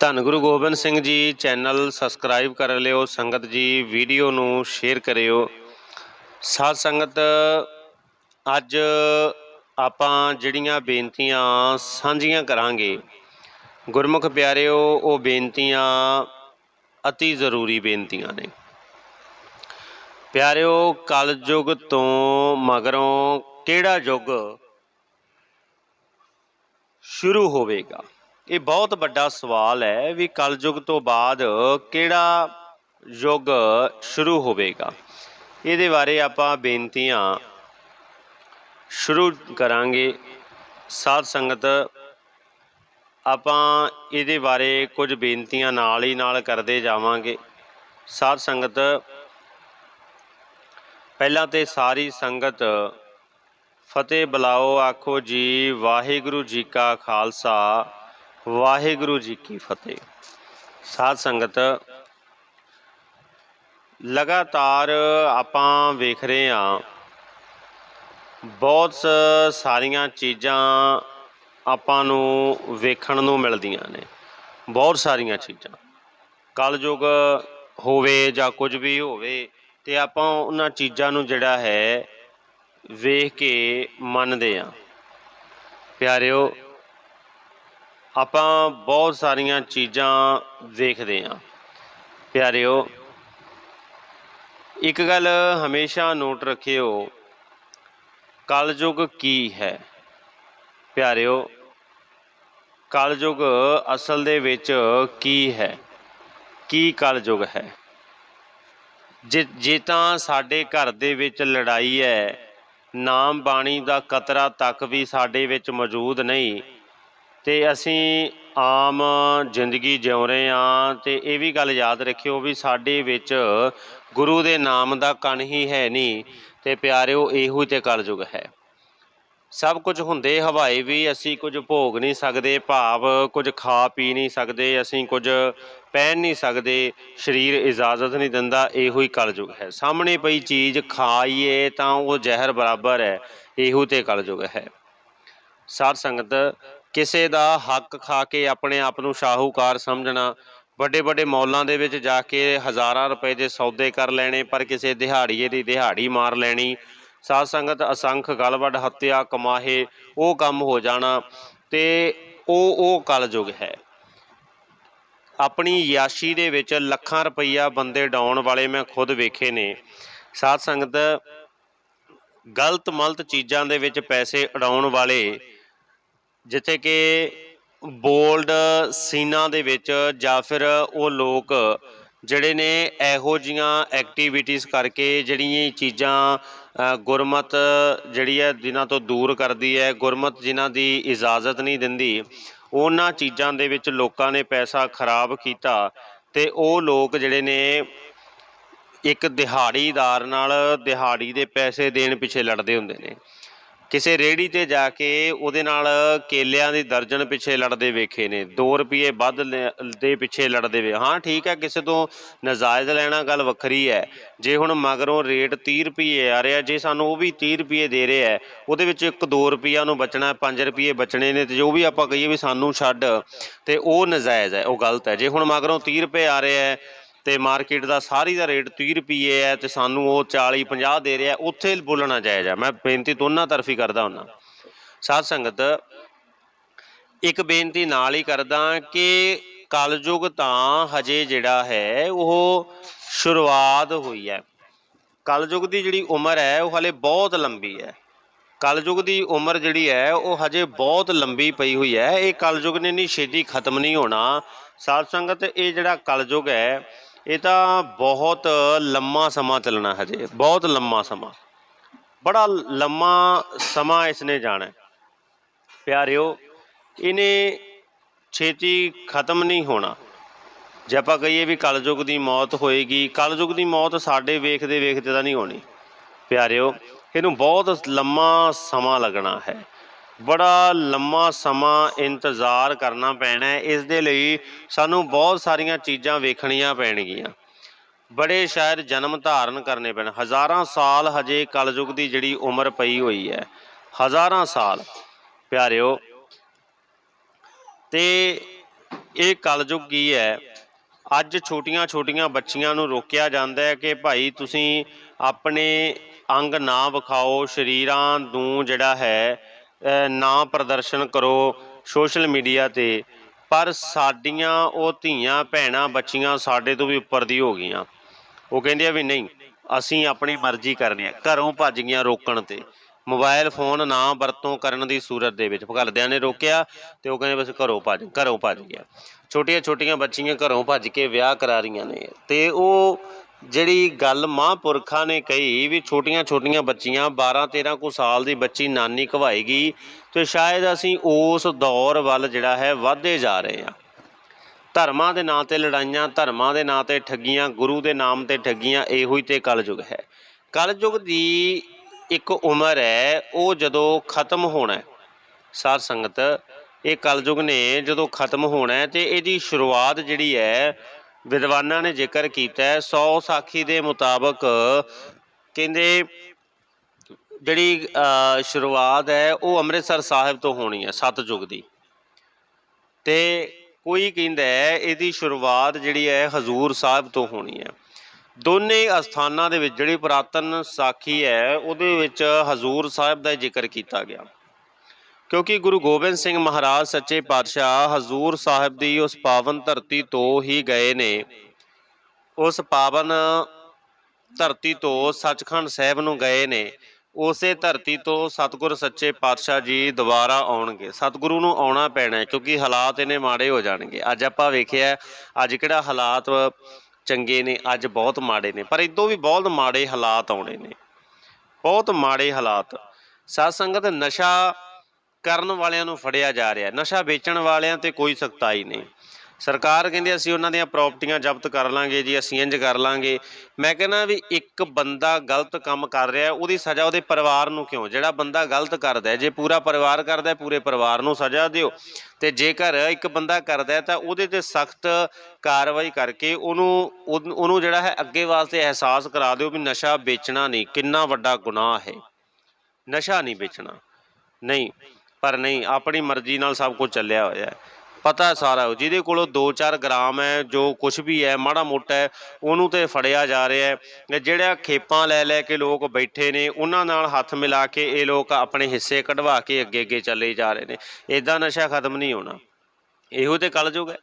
ਧੰਨ Guru Gobind Singh ji channel subscribe ਕਰ ਲਿਓ, ਸੰਗਤ ਜੀ ਵੀਡੀਓ ਨੂੰ ਸ਼ੇਅਰ ਕਰਿਓ। ਸਾਧ ਸੰਗਤ, ਅੱਜ ਆਪਾਂ ਜਿਹੜੀਆਂ ਬੇਨਤੀਆਂ ਸਾਂਝੀਆਂ ਕਰਾਂਗੇ, ਗੁਰਮੁਖ ਪਿਆਰਿਓ, ਉਹ ਬੇਨਤੀਆਂ ਅਤੀ ਜ਼ਰੂਰੀ ਬੇਨਤੀਆਂ ਨੇ। ਪਿਆਰਿਓ, ਕਲਯੁਗ ਤੋਂ ਮਗਰੋਂ ਕਿਹੜਾ ਯੁੱਗ ਸ਼ੁਰੂ ਹੋਵੇਗਾ? ਇਹ ਬਹੁਤ ਵੱਡਾ ਸਵਾਲ ਹੈ ਵੀ ਕਲਯੁਗ ਤੋਂ ਬਾਅਦ ਕਿਹੜਾ ਯੁੱਗ ਸ਼ੁਰੂ ਹੋਵੇਗਾ? ਇਹਦੇ ਬਾਰੇ ਆਪਾਂ ਬੇਨਤੀਆਂ ਸ਼ੁਰੂ ਕਰਾਂਗੇ। ਸਾਧ ਸੰਗਤ, ਆਪਾਂ ਇਹਦੇ ਬਾਰੇ ਕੁਝ ਬੇਨਤੀਆਂ ਨਾਲ ਹੀ ਨਾਲ ਕਰਦੇ ਜਾਵਾਂਗੇ। ਸਾਧ ਸੰਗਤ, ਪਹਿਲਾਂ ਤੇ ਸਾਰੀ ਸੰਗਤ ਫਤਿਹ ਬੁਲਾਓ, ਆਖੋ ਜੀ ਵਾਹਿਗੁਰੂ ਜੀ ਕਾ ਖਾਲਸਾ। ਵਾਹਿਗੁਰੂ ਜੀ ਕੀ ਫਤਿਹ। ਸਾਧ ਸੰਗਤ, ਲਗਾਤਾਰ ਆਪਾਂ ਵੇਖ ਰਹੇ ਹਾਂ, ਬਹੁਤ ਸ- ਸਾਰੀਆਂ ਚੀਜ਼ਾਂ ਆਪਾਂ ਨੂੰ ਵੇਖਣ ਨੂੰ ਮਿਲਦੀਆਂ ਨੇ, ਬਹੁਤ ਸਾਰੀਆਂ ਚੀਜ਼ਾਂ। ਕਲਯੁਗ ਹੋਵੇ ਜਾਂ ਕੁਝ ਵੀ ਹੋਵੇ, ਤੇ ਆਪਾਂ ਉਹਨਾਂ ਚੀਜ਼ਾਂ ਨੂੰ ਜਿਹੜਾ ਹੈ, ਵੇਖ ਕੇ ਮੰਨਦੇ ਆ ਪਿਆਰਿਓ ਆਪਾਂ ਬਹੁਤ ਸਾਰੀਆਂ ਚੀਜ਼ਾਂ ਦੇਖਦੇ ਆ ਪਿਆਰਿਓ, ਇੱਕ ਗੱਲ ਹਮੇਸ਼ਾ ਨੋਟ ਰੱਖਿਓ, ਕਲਯੁਗ ਕੀ ਹੈ? ਪਿਆਰਿਓ, ਕਲਯੁਗ ਅਸਲ ਦੇ ਵਿੱਚ ਕੀ ਹੈ? ਕੀ ਕਲਯੁਗ ਹੈ? ਜੇ ਜੇ ਤਾਂ ਸਾਡੇ ਘਰ ਦੇ ਵਿੱਚ ਲੜਾਈ ਹੈ ਨਾਮ ਬਾਣੀ ਦਾ ਕਤਰਾ ਤੱਕ ਵੀ ਸਾਡੇ ਵਿੱਚ ਮੌਜੂਦ ਨਹੀਂ ਤੇ ਅਸੀਂ ਆਮ ਜ਼ਿੰਦਗੀ ਜਿਉ ਰਹੇ ਹਾਂ ਤੇ ਇਹ ਵੀ ਗੱਲ ਯਾਦ ਰੱਖਿਓ ਵੀ ਸਾਡੇ ਵਿੱਚ ਗੁਰੂ ਦੇ ਨਾਮ ਦਾ ਕਣ ਹੀ ਹੈ ਨਹੀਂ ਤੇ ਪਿਆਰਿਓ, ਇਹੋ ਹੀ ਤੇ ਕਲਯੁਗ ਹੈ। ਸਭ ਕੁਝ ਹੁੰਦੇ ਹਵਾਏ ਵੀ ਅਸੀਂ ਕੁਝ ਭੋਗ ਨਹੀਂ ਸਕਦੇ, ਭਾਵ ਕੁਝ ਖਾ ਪੀ ਨਹੀਂ ਸਕਦੇ, ਅਸੀਂ ਕੁਝ ਪਹਿਨ ਨਹੀਂ ਸਕਦੇ, ਸਰੀਰ ਇਜਾਜ਼ਤ ਨਹੀਂ ਦਿੰਦਾ, ਇਹੋ ਹੀ ਕਲਯੁਗ ਹੈ। ਸਾਹਮਣੇ ਪਈ ਚੀਜ਼ ਖਾਈਏ ਤਾਂ ਉਹ ਜ਼ਹਿਰ ਬਰਾਬਰ ਹੈ, ਇਹੋ ਤੇ ਕਲਯੁਗ ਹੈ। ਸਾਧ ਸੰਗਤ ਕਿਸੇ ਦਾ ਹੱਕ ਖਾ ਕੇ ਆਪਣੇ ਆਪ ਨੂੰ ਸ਼ਾਹੂਕਾਰ ਸਮਝਣਾ, ਵੱਡੇ ਵੱਡੇ ਮੌਲਾਂ ਦੇ ਵਿੱਚ ਜਾ ਕੇ ਹਜ਼ਾਰਾਂ ਰੁਪਏ ਦੇ ਸੌਦੇ ਕਰ ਲੈਣੇ, ਪਰ ਕਿਸੇ ਦਿਹਾੜੀਏ ਦੀ ਦਿਹਾੜੀ ਮਾਰ ਲੈਣੀ, ਸਾਧ ਸੰਗਤ ਅਸੰਖ ਗਲਵੜ ਹੱਤਿਆ ਕਮਾਹੇ, ਉਹ ਕੰਮ ਹੋ ਜਾਣਾ, ਤੇ ਉਹ ਉਹ ਕਲਯੁਗ ਹੈ। ਆਪਣੀ ਯਾਸ਼ੀ ਦੇ ਵਿੱਚ ਲੱਖਾਂ ਰੁਪਈਆ ਬੰਦੇ ਡਾਉਣ ਵਾਲੇ ਮੈਂ ਖੁਦ ਵੇਖੇ ਨੇ। ਸਾਧ ਸੰਗਤ ਗਲਤ ਮਲਤ ਚੀਜ਼ਾਂ ਦੇ ਵਿੱਚ ਪੈਸੇ ਉਡਾਉਣ ਵਾਲੇ ਜਿੱਥੇ ਕਿ ਬੋਲਡ ਸੀਨਾਂ ਦੇ ਵਿੱਚ ਜਾਂ ਫਿਰ ਉਹ ਲੋਕ ਜਿਹੜੇ ਨੇ ਇਹੋ ਜੀਆਂ ਐਕਟੀਵਿਟੀਜ਼ ਕਰਕੇ ਜਿਹੜੀਆਂ ਚੀਜ਼ਾਂ ਗੁਰਮਤ ਜਿਹੜੀ ਹੈ ਜਿਨ੍ਹਾਂ ਤੋਂ ਦੂਰ ਕਰਦੀ ਹੈ, ਗੁਰਮਤ ਜਿਨ੍ਹਾਂ ਦੀ ਇਜਾਜ਼ਤ ਨਹੀਂ ਦਿੰਦੀ, ਉਹਨਾਂ ਚੀਜ਼ਾਂ ਦੇ ਵਿੱਚ ਲੋਕਾਂ ਨੇ ਪੈਸਾ ਖਰਾਬ ਕੀਤਾ ਤੇ ਉਹ ਲੋਕ ਜਿਹੜੇ ਨੇ ਇੱਕ ਦਿਹਾੜੀਦਾਰ ਨਾਲ ਦਿਹਾੜੀ ਦੇ ਪੈਸੇ ਦੇਣ ਪਿੱਛੇ ਲੜਦੇ ਹੁੰਦੇ ਨੇ। ਕਿਸੇ ਰੇੜੀ ਤੇ ਜਾ ਕੇ ਉਹਦੇ ਨਾਲ ਕੇਲਿਆਂ ਦੀ ਦਰਜਨ ਪਿੱਛੇ ਲੜਦੇ ਵੇਖੇ ਨੇ। 2 ਰੁਪਏ ਵੱਧ ਲੈ- ਦੇ ਪਿੱਛੇ ਲੜਦੇ ਵੇ। ਹਾਂ, ਠੀਕ ਹੈ, ਕਿਸੇ ਤੋਂ ਨਜਾਇਜ਼ ਲੈਣਾ ਗੱਲ ਵੱਖਰੀ ਹੈ। ਜੇ ਹੁਣ ਮਗਰੋਂ ਰੇਟ 30 ਰੁਪਏ ਆ ਰਿਹਾ, ਜੇ ਸਾਨੂੰ ਉਹ ਵੀ 30 ਰੁਪਏ ਦੇ ਰਿਹਾ ਹੈ, ਉਹਦੇ ਵਿੱਚ 1-2 ਰੁਪਈਆ ਨੂੰ ਬਚਣਾ 5 ਰੁਪਏ ਬਚਣੇ ਨੇ, ਤੇ ਜੋ ਵੀ ਆਪਾਂ ਕਹੀਏ ਵੀ ਸਾਨੂੰ ਛੱਡ, ਤੇ ਉਹ ਨਜਾਇਜ਼ ਹੈ, ਉਹ ਗਲਤ ਹੈ। ਜੇ ਹੁਣ ਮਗਰੋਂ 30 ਰੁਪਏ ਆ ਰਿਹਾ ਹੈ ਤੇ ਮਾਰਕੀਟ ਦਾ ਸਾਰੀ ਦਾ ਰੇਟ 30 ਰੁਪਏ ਹੈ ਤੇ ਸਾਨੂੰ ਉਹ 40 50 ਦੇ ਰਿਹਾ, ਉੱਥੇ ਬੋਲਣਾ ਜਾਇਜ਼ ਹੈ ਮੈਂ ਬੇਨਤੀ ਦੋਨਾਂ ਤਰਫੀ ਕਰਦਾ ਹੁੰਨਾ ਸਾਧ ਸੰਗਤ, ਇੱਕ ਬੇਨਤੀ ਨਾਲ ਹੀ ਕਰਦਾ ਕਿ ਕਲਯੁਗ ਤਾਂ ਹਜੇ ਜਿਹੜਾ ਹੈ, ਉਹ ਸ਼ੁਰੂਆਤ ਹੋਈ ਹੈ। ਕਲਯੁਗ ਦੀ ਜਿਹੜੀ ਉਮਰ ਹੈ, ਉਹ ਹਲੇ ਬਹੁਤ ਲੰਬੀ ਹੈ। ਕਲਯੁਗ ਦੀ ਉਮਰ ਜਿਹੜੀ ਹੈ, ਉਹ ਹਜੇ ਬਹੁਤ ਲੰਬੀ ਪਈ ਹੋਈ ਹੈ। ਇਹ ਕਲਯੁਗ ਨੇ ਨਹੀਂ ਛੇਤੀ ਖਤਮ ਨਹੀਂ ਹੋਣਾ। ਸਾਧ ਸੰਗਤ, ਇਹ ਜਿਹੜਾ ਕਲਯੁਗ ਹੈ ਇਹ ਤਾਂ ਬਹੁਤ ਲੰਮਾ ਸਮਾਂ ਚੱਲਣਾ ਹਜੇ, ਬਹੁਤ ਲੰਮਾ ਸਮਾਂ। ਬੜਾ ਲੰਮਾ ਸਮਾਂ ਇਸਨੇ ਜਾਣਾ ਪਿਆਰਿਓ, ਇਹਨੇ ਛੇਤੀ ਖਤਮ ਨਹੀਂ ਹੋਣਾ। ਜੇ ਆਪਾਂ ਕਹੀਏ ਵੀ ਕਲਯੁਗ ਦੀ ਮੌਤ ਹੋਏਗੀ, ਕਲਯੁਗ ਦੀ ਮੌਤ ਸਾਡੇ ਵੇਖਦੇ ਵੇਖਦੇ ਤਾਂ ਨਹੀਂ ਹੋਣੀ। ਪਿਆਰਿਓ, ਇਹਨੂੰ ਬਹੁਤ ਲੰਮਾ ਸਮਾਂ ਲੱਗਣਾ ਹੈ। ਬੜਾ ਲੰਮਾ ਸਮਾਂ ਇੰਤਜ਼ਾਰ ਕਰਨਾ ਪੈਣਾ ਹੈ। ਇਸ ਦੇ ਲਈ ਸਾਨੂੰ ਬਹੁਤ ਸਾਰੀਆਂ ਚੀਜ਼ਾਂ ਵੇਖਣੀਆਂ ਪੈਣਗੀਆਂ। ਬੜੇ ਸ਼ਾਇਦ ਜਨਮ ਧਾਰਨ ਕਰਨੇ ਪੈਣ। ਹਜ਼ਾਰਾਂ ਸਾਲ ਹਜੇ ਕਲਯੁਗ ਦੀ ਜਿਹੜੀ ਉਮਰ ਪਈ ਹੋਈ ਹੈ। ਹਜ਼ਾਰਾਂ ਸਾਲ, ਪਿਆਰਿਓ। ਤੇ ਇਹ ਕਲਯੁਗ ਕੀ ਹੈ? ਅੱਜ ਛੋਟੀਆਂ-ਛੋਟੀਆਂ ਬੱਚੀਆਂ ਨੂੰ ਰੋਕਿਆ ਜਾਂਦਾ ਹੈ ਕਿ ਭਾਈ ਤੁਸੀਂ ਆਪਣੇ ਅੰਗ ਨਾ ਵਿਖਾਓ। ਸ਼ਰੀਰਾਂ ਨੂੰ ਜਿਹੜਾ ਹੈ ਨਾ ਪ੍ਰਦਰਸ਼ਨ ਕਰੋ ਸੋਸ਼ਲ ਮੀਡੀਆ ਤੇ। ਪਰ ਸਾਡੀਆਂ ਉਹ ਧੀਆਂ, ਭੈਣਾਂ, ਬੱਚੀਆਂ ਸਾਡੇ ਤੋਂ ਵੀ ਉੱਪਰ ਦੀ ਹੋ ਗਈਆਂ। ਉਹ ਕਹਿੰਦੇ ਆ ਵੀ ਨਹੀਂ, ਅਸੀਂ ਆਪਣੀ ਮਰਜ਼ੀ ਕਰਨੀ ਹੈ। ਘਰੋਂ ਭੱਜ ਗਈਆਂ ਰੋਕਣ ਤੇ। ਮੋਬਾਈਲ ਫੋਨ ਨਾ ਵਰਤੋਂ ਕਰਨ ਦੀ ਸੂਰਤ ਦੇ ਵਿੱਚ। ਘਰਦਿਆਂ ਨੇ ਰੋਕਿਆ ਤੇ ਉਹ ਕਹਿੰਦੇ ਬਸ ਘਰੋਂ ਭੱਜ ਘਰੋਂ ਭੱਜ ਗਿਆ। ਛੋਟੀਆਂ ਛੋਟੀਆਂ ਬੱਚੀਆਂ ਘਰੋਂ ਭੱਜ ਕੇ ਵਿਆਹ ਕਰਾ ਰਹੀਆਂ ਨੇ। ਤੇ ਉਹ ਜਿਹੜੀ ਗੱਲ ਮਹਾਂਪੁਰਖਾਂ ਨੇ ਕਹੀ ਵੀ ਛੋਟੀਆਂ ਛੋਟੀਆਂ ਬੱਚੀਆਂ 12 13 ਕੁ ਸਾਲ ਦੀ ਬੱਚੀ ਨਾਨੀ ਘਵਾਏਗੀ ਤੇ ਸ਼ਾਇਦ ਅਸੀਂ ਉਸ ਦੌਰ ਵੱਲ ਜਿਹੜਾ ਹੈ ਵਧਦੇ ਜਾ ਰਹੇ ਹਾਂ। ਧਰਮਾਂ ਦੇ ਨਾਂ ਤੇ ਲੜਾਈਆਂ, ਧਰਮਾਂ ਦੇ ਨਾਂ ਤੇ ਠੱਗੀਆਂ, ਗੁਰੂ ਦੇ ਨਾਮ ਤੇ ਠੱਗੀਆਂ ਇਹੋ ਹੀ ਤੇ ਕਲਯੁਗ ਹੈ। ਕਲਯੁਗ ਦੀ ਇੱਕ ਉਮਰ ਹੈ, ਉਹ ਜਦੋਂ ਖਤਮ ਹੋਣਾ ਹੈ। ਸੰਗਤ, ਇਹ ਕਲਯੁਗ ਨੇ ਜਦੋਂ ਖਤਮ ਹੋਣਾ ਤੇ ਇਹਦੀ ਸ਼ੁਰੂਆਤ ਜਿਹੜੀ ਹੈ ਵਿਦਵਾਨਾਂ ਨੇ ਜ਼ਿਕਰ ਕੀਤਾ ਹੈ 100 ਸਾਖੀ ਦੇ ਮੁਤਾਬਕ ਕਹਿੰਦੇ ਜਿਹੜੀ ਅ, ਸ਼ੁਰੂਆਤ ਹੈ ਉਹ ਅੰਮ੍ਰਿਤਸਰ ਸਾਹਿਬ ਤੋਂ ਹੋਣੀ ਹੈ ਸਤਜੁਗ ਦੀ। ਤੇ ਕੋਈ ਕਹਿੰਦਾ ਹੈ ਇਹਦੀ ਸ਼ੁਰੂਆਤ ਜਿਹੜੀ ਹੈ ਹਜ਼ੂਰ ਸਾਹਿਬ ਤੋਂ ਹੋਣੀ ਹੈ। ਦੋਨੇ ਅਸਥਾਨਾਂ ਦੇ ਵਿੱਚ ਜਿਹੜੀ ਪੁਰਾਤਨ ਸਾਖੀ ਹੈ ਉਹਦੇ ਵਿੱਚ ਹਜ਼ੂਰ ਸਾਹਿਬ ਦਾ ਜ਼ਿਕਰ ਕੀਤਾ ਗਿਆ। ਕਿਉਂਕਿ ਗੁਰੂ ਗੋਬਿੰਦ ਸਿੰਘ ਮਹਾਰਾਜ ਸੱਚੇ ਪਾਤਸ਼ਾਹ ਹਜ਼ੂਰ ਸਾਹਿਬ ਦੀ ਉਸ ਪਾਵਨ ਧਰਤੀ ਤੋਂ ਹੀ ਗਏ ਨੇ। ਉਸ ਪਾਵਨ ਧਰਤੀ ਤੋਂ ਸੱਚਖੰਡ ਸਾਹਿਬ ਨੂੰ ਗਏ ਨੇ। ਉਸੇ ਧਰਤੀ ਤੋਂ ਸਤਿਗੁਰ ਸੱਚੇ ਪਾਤਸ਼ਾਹ ਜੀ ਦੁਬਾਰਾ ਆਉਣਗੇ। ਸਤਿਗੁਰੂ ਨੂੰ ਆਉਣਾ ਪੈਣਾ ਕਿਉਂਕਿ ਹਾਲਾਤ ਇਹਨੇ ਮਾੜੇ ਹੋ ਜਾਣਗੇ। ਅੱਜ ਆਪਾਂ ਵੇਖਿਆ, ਅੱਜ ਕਿਹੜਾ ਹਾਲਾਤ ਚੰਗੇ ਨੇ, ਅੱਜ ਬਹੁਤ ਮਾੜੇ ਨੇ। ਪਰ ਇਦੋਂ ਵੀ ਬਹੁਤ ਮਾੜੇ ਹਾਲਾਤ ਆਉਣੇ ਨੇ। ਬਹੁਤ ਮਾੜੇ ਹਾਲਾਤ। ਸਾਧ ਸੰਗਤ ਨਸ਼ਾ ਕਰਨ ਵਾਲਿਆਂ ਨੂੰ ਫੜਿਆ ਜਾ ਰਿਹਾ ਨਸ਼ਾ ਵੇਚਣ ਵਾਲਿਆਂ ਤੇ ਕੋਈ ਸਖਤਾਈ ਨਹੀਂ। ਸਰਕਾਰ ਕਹਿੰਦੀ ਅਸੀਂ ਉਹਨਾਂ ਦੀਆਂ ਪ੍ਰਾਪਰਟੀਆਂ ਜ਼ਬਤ ਕਰ ਲਾਂਗੇ ਜੀ, ਅਸੀਂ ਇੰਜ ਕਰ ਲਾਂਗੇ। ਮੈਂ ਕਹਿੰਦਾ ਵੀ ਇੱਕ ਬੰਦਾ ਗਲਤ ਕੰਮ ਕਰ ਰਿਹਾ ਉਹਦੀ ਸਜ਼ਾ ਉਹਦੇ ਪਰਿਵਾਰ ਨੂੰ ਕਿਉਂ? ਜਿਹੜਾ ਬੰਦਾ ਗਲਤ ਕਰਦਾ ਜੇ ਪੂਰਾ ਪਰਿਵਾਰ ਕਰਦਾ ਪੂਰੇ ਪਰਿਵਾਰ ਨੂੰ ਸਜ਼ਾ ਦਿਓ। ਤੇ ਜੇਕਰ ਇੱਕ ਬੰਦਾ ਕਰਦਾ ਤਾਂ ਉਹਦੇ ਤੇ ਸਖਤ ਕਾਰਵਾਈ ਕਰਕੇ ਉਹਨੂੰ, ਉਹਨ- ਉਹਨੂੰ ਜਿਹੜਾ ਹੈ, ਅੱਗੇ ਵਾਸਤੇ ਅਹਿਸਾਸ ਕਰਾ ਦਿਓ ਵੀ ਨਸ਼ਾ ਵੇਚਣਾ ਨਹੀਂ, ਕਿੰਨਾ ਵੱਡਾ ਗੁਨਾਹ ਹੈ। ਨਸ਼ਾ ਨਹੀਂ ਵੇਚਣਾ। ਨਹੀਂ। ਪਰ ਨਹੀਂ, ਆਪਣੀ ਮਰਜ਼ੀ ਨਾਲ ਸਭ ਕੁਝ ਚੱਲਿਆ ਹੋਇਆ ਹੈ। ਪਤਾ ਸਾਰਾ, ਜਿਹਦੇ ਕੋਲੋਂ 2-4 ਗ੍ਰਾਮ ਹੈ, ਜੋ ਕੁਝ ਵੀ ਹੈ, ਮਾੜਾ ਮੋਟਾ ਹੈ, ਉਹਨੂੰ ਤੇ ਫੜਿਆ ਜਾ ਰਿਹਾ ਹੈ। ਜਿਹੜਾ ਖੇਪਾਂ ਲੈ ਲੈ ਕੇ ਲੋਕ ਬੈਠੇ ਨੇ, ਉਹਨਾਂ ਨਾਲ ਹੱਥ ਮਿਲਾ ਕੇ ਇਹ ਲੋਕ ਆਪਣੇ ਹਿੱਸੇ ਕਢਵਾ ਕੇ ਅੱਗੇ ਅੱਗੇ ਚੱਲੇ ਜਾ ਰਹੇ ਨੇ। ਇਦਾਂ ਨਸ਼ਾ ਖਤਮ ਨਹੀਂ ਹੋਣਾ। ਇਹੋ ਤੇ ਕਲਯੁਗ ਹੈ।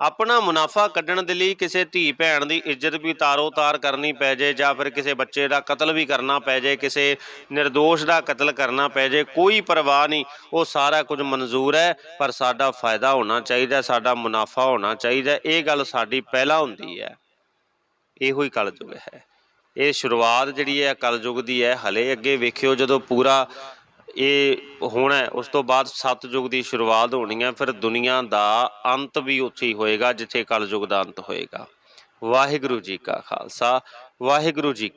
ਆਪਣਾ ਮੁਨਾਫਾ ਕੱਢਣ ਦੇ ਲਈ ਕਿਸੇ ਧੀ ਭੈਣ ਦੀ ਇੱਜ਼ਤ ਵੀ ਤਾਰੋ ਤਾਰ ਕਰਨੀ ਪੈ ਜੇ ਜਾਂ ਫਿਰ ਕਿਸੇ ਬੱਚੇ ਦਾ ਕਤਲ ਵੀ ਕਰਨਾ ਪੈ ਜੇ, ਕਿਸੇ નિર્ਦੋਸ਼ ਦਾ ਕਤਲ ਕਰਨਾ ਪੈ ਜੇ, ਕੋਈ ਪਰਵਾਹ ਨਹੀਂ, ਉਹ ਸਾਰਾ ਕੁਝ ਮਨਜ਼ੂਰ ਹੈ, ਪਰ ਸਾਡਾ ਫਾਇਦਾ ਹੋਣਾ ਚਾਹੀਦਾ, ਸਾਡਾ ਮੁਨਾਫਾ ਹੋਣਾ ਚਾਹੀਦਾ, ਇਹ ਗੱਲ ਸਾਡੀ ਪਹਿਲਾਂ ਹੁੰਦੀ ਹੈ। ਇਹੋ ਹੀ ਕਲਯੁਗ ਹੈ। ਇਹ ਸ਼ੁਰੂਆਤ ਜਿਹੜੀ ਹੈ, ਕਲਯੁਗ ਦੀ ਹੈ, ਹਲੇ ਅੱਗੇ ਵੇਖਿਓ ਜਦੋਂ ਪੂਰਾ ਇਹ ਹੋਣਾ ਉਸ ਤੋਂ ਬਾਅਦ ਸਤਯੁਗ ਦੀ ਸ਼ੁਰੂਆਤ ਹੋਣੀ ਹੈ, ਫਿਰ ਦੁਨੀਆ ਦਾ ਅੰਤ ਵੀ ਉੱਥੇ ਹੀ ਹੋਏਗਾ, ਜਿੱਥੇ ਕਲਯੁਗ ਦਾ ਅੰਤ ਹੋਏਗਾ। ਵਾਹਿਗੁਰੂ ਜੀ ਕਾ ਖਾਲਸਾ, ਵਾਹਿਗੁਰੂ ਜੀ ਕੀ